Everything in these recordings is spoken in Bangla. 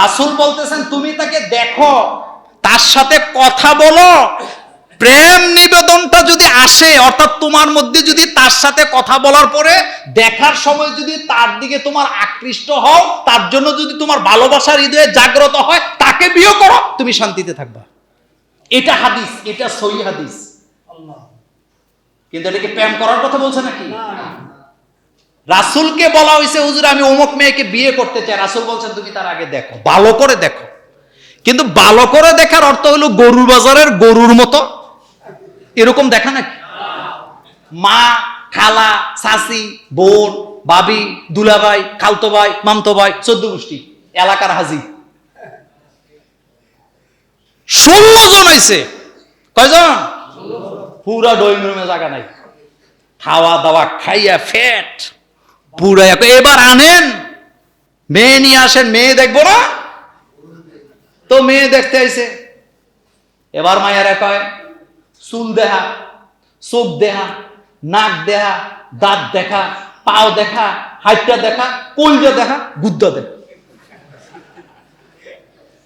রাসূল বলতেছেন তুমি তাকে দেখো তার সাথে কথা বলো। প্রেম নিবেদনটা যদি আসে অর্থাৎ তোমার মধ্যে যদি তার সাথে কথা বলার পরে দেখার সময় যদি তার দিকে তোমার আকৃষ্ট হও তার জন্য যদি তোমার ভালোবাসার হৃদয়ে জাগ্রত হয় তাকে বিয়ে করো তুমি শান্তিতে থাকবা। এটা হাদিস এটা সহি হাদিস। কিন্তু এটাকে প্রেম করার কথা বলছে নাকি? রাসূলকে বলা হয়েছে, হুজুর, আমি অমুক মেয়েকে বিয়ে করতে চাই। রাসুল বলছেন, তুমি তার আগে দেখো, ভালো করে দেখো। কিন্তু ভালো করে দেখার অর্থ হলো গরুর বাজারের গরুর মতো। এরকম দেখা নাকি? মা, খালা শাসি বোন বাবি দুলাভাই, খালতো ভাই, মামতো ভাই, চোদ্দ গোষ্ঠী, এলাকার হাজি। ষোলো জন হয়েছে। কয়জন? পুরা ড্রয়িং রুমে জায়গা নাই। খাওয়া দাওয়া খাইয়া ফ্যাট পুরা এক- এবার আনেন। মেয়ে নিয়ে আসেন, মেয়ে দেখব না? তো মেয়ে দেখতে আইছে। এবার মায়েরা চুল দেহা চোখ দেহা নাক দেহা দাঁত দেখা, পাও দেখা, হাইটটা দেখা, কলজা দেখা, গুদ্দা দেখা।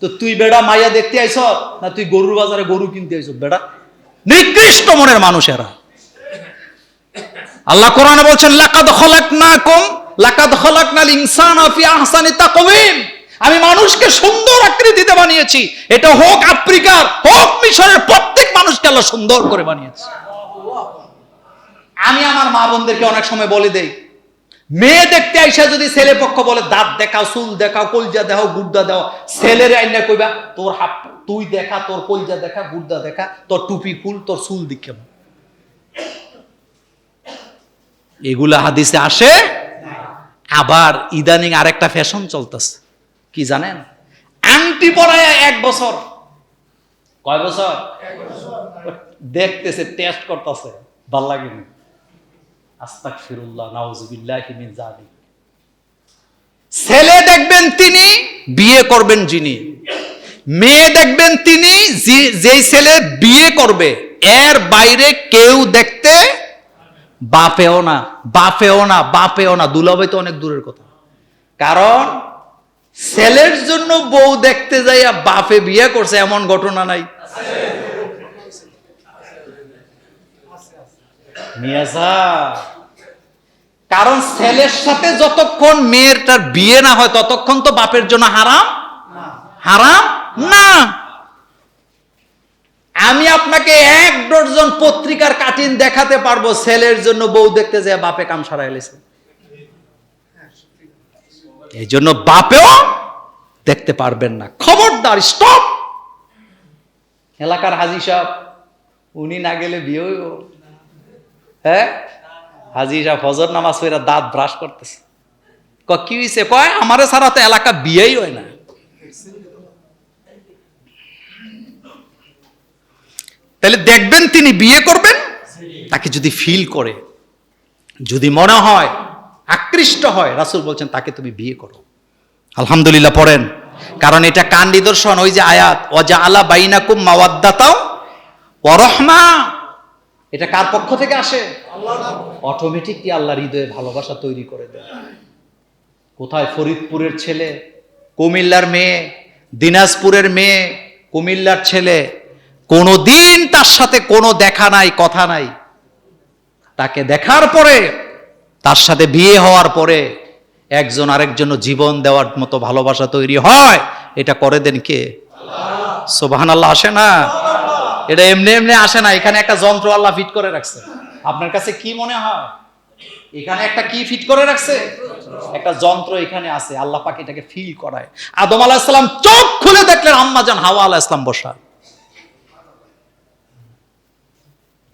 তো তুই বেড়া মাইয়া দেখতে আইস না তুই গরুর বাজারে গরু কিনতে আইস বেড়া? নিকৃষ্ট মনের মানুষ এরা আল্লাহ কোরআনে বলছেন, লাকাদ খলাকনাকুম, লাকাদ খলাকনাল ইনসানা ফি আহসানি তাকওয়িম। আমি মানুষকে সুন্দর আকৃতিতে বানিয়েছি। এটা হোক আফ্রিকার, হোক মিশরের প্রত্যেক মানুষকে আল্লাহ সুন্দর করে বানিয়েছে। আমি আমার মা বোনদেরকে অনেক সময় বলে দেই, মেয়ে দেখতে আইসা যদি ছেলে পক্ষ বলে, দাঁত দেখাও, চুল দেখাও, কলজা দেখাও গুর্দা দাও ছেলের আইনা কইবা, তোর হাত, তুই দেখা, তোর কলজা দেখা গুর্দা দেখা, তোর টুপি ফুল, তোর চুল দিকে এগুলা হাদিসে আসে? আবার ইদানিং আরেকটা ফ্যাশন চলতেছে। কি জানেন? আংটি পরায় এক বছর। কয় বছর? দেখতেছে টেস্ট করতেছে। ভালো লাগেনি আস্তাক ফিরুল্লাহ ছেলে দেখবেন তিনি, বিয়ে করবেন যিনি। মেয়ে দেখবেন তিনি যেই ছেলে বিয়ে করবে, এর বাইরে কেউ দেখতে বাপেও না বাপেও না বাপেও না। দুলাভাই তো অনেক দূরের কথা। কারণ, ছেলের জন্য বউ দেখতে যাইয়া বাপে বিয়ে করছে এমন ঘটনা নাই। কারণ ছেলের সাথে যতক্ষণ মেয়েরটার বিয়ে না হয়, ততক্ষণ তো বাপের জন্য হারাম? হারাম? না। আমি আপনাকে এক ডজন পত্রিকার কাটিন দেখাতে পারব, ছেলের জন্য বউ দেখতে যায় বাপে কাম সারা এলেছে এই জন্য বাপেও দেখতে পারবেন না। খবরদার, স্টপ! এলাকার হাজি সাহেব, উনি না গেলে বিয়ে হইব। হ্যাঁ? হাজি সাহেব ফজর নামাজ দাঁত ব্রাশ করতেছে। ক কি হয়েছে কয়, আমারে ছাড়া তো এলাকা বিয়েই হয় না। তাহলে দেখবেন তিনি বিয়ে করবেন? তাকে যদি ফিল করে, যদি মনে হয়, আকৃষ্ট হয়, রাসূল বলছেন, তাকে তুমি বিয়ে করো। আলহামদুলিল্লাহ পড়েন। কারণ এটা কান নিদর্শন? ওই যে আয়াত অজা আলা বাইনাকুম মাওয়াদ্দাতাও ওরহমা এটা কার পক্ষ থেকে আসে? অটোমেটিক কি আল্লাহর হৃদয়ে ভালোবাসা তৈরি করে দেয়। কোথায়? ফরিদপুরের ছেলে, কুমিল্লার মেয়ে, দিনাজপুরের মেয়ে, কুমিল্লার ছেলে কোনো দিন তার সাথে কোনো দেখা নাই, কথা নাই। তাকে দেখার পরে, তার সাথে বিয়ে হওয়ার পরে একজন আরেকজন জীবন দেওয়ার মতো ভালোবাসা তৈরি হয়। এটা করে দেন কে? সোবাহান আল্লাহ আসে না? এটা এমনি এমনি আসে না। এখানে একটা যন্ত্র আল্লাহ ফিট করে রাখছে। আপনার কাছে কি মনে হয়? এখানে একটা কি ফিট করে রাখছে? একটা যন্ত্র এখানে আছে। আল্লাহ পাক এটাকে ফিল করায়। আদম আলাহ চোখ খুলে দেখলেন আম্মাজান হাওয়া আলাহ ইসলাম বসা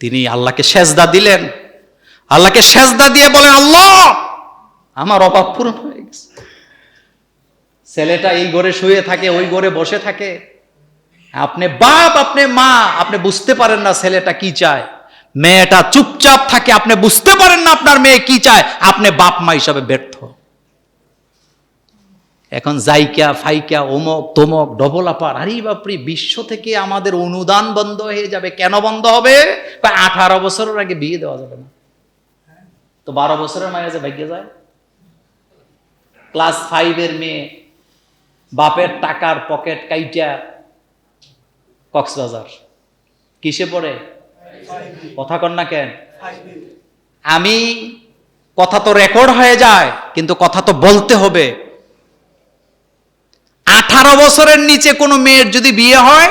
তিনি আল্লাহকে সেজদা দিলেন। আল্লাহকে সেজদা দিয়ে বলেন, আল্লাহ, আমার অভাব পূরণ হয়ে গেছে। ছেলেটা এই ঘরে শুয়ে থাকে, ওই ঘরে বসে থাকে। আপনি বাপ, আপনি মা, আপনি বুঝতে পারেন না ছেলেটা কি চায়। মেয়েটা চুপচাপ থাকে, আপনি বুঝতে পারেন না আপনার মেয়ে কি চায়। আপনি বাপ মা হিসাবে ব্যর্থ। এখন ফাইকা অমক তমক, ডবল আপার, আরে বাপরি, বিশ্ব থেকে আমাদের অনুদান বন্ধ হয়ে যাবে। কেন বন্ধ হবে? আঠারো বছরের আগে বিয়ে দেওয়া যাবে না। তো বারো বছরের মায়ের যে ভাগ্যে যায়? ক্লাস ফাইভের মেয়ে বাপের টাকার পকেট কাইটা কক্সবাজার। কিসে পড়ে? কথা কন না কেন? আমি, কথা তো রেকর্ড হয়ে যায়, কিন্তু কথা তো বলতে হবে। আঠারো বছরের নিচে কোনো মেয়ের যদি বিয়ে হয়,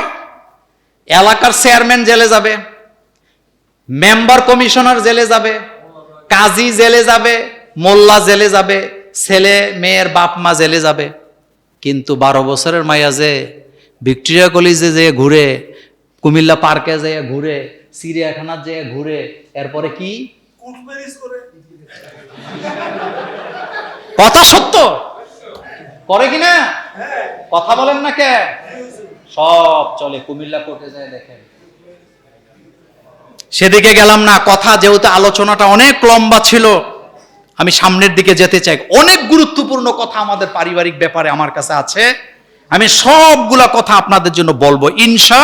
এলাকার চেয়ারম্যান জেলে যাবে, মেম্বার কমিশনার জেলে যাবে, কাজী জেলে যাবে, মোল্লা জেলে যাবে, ছেলে মেয়ের বাপ মা জেলে যাবে। কিন্তু বারো বছরের মাইয়া যে ভিক্টোরিয়া কলেজে যে ঘুরে, কুমিল্লা পার্কে যে ঘুরে চিড়িয়াখানার যে ঘুরে, এরপরে কি? কথা সত্য? করে কি না? কথা বলেন না কে? সব চলে, কুমিল্লা কোর্টে যায়, দেখেন। সেদিকে গেলাম না, কথা যেহেতু আলোচনাটা অনেক লম্বা ছিল, আমি সামনের দিকে যেতে চাই। অনেক গুরুত্বপূর্ণ কথা আমাদের পারিবারিক ব্যাপারে আমার কাছে আছে। আমি সবগুলা কথা আপনাদের জন্য বলব। ইনশা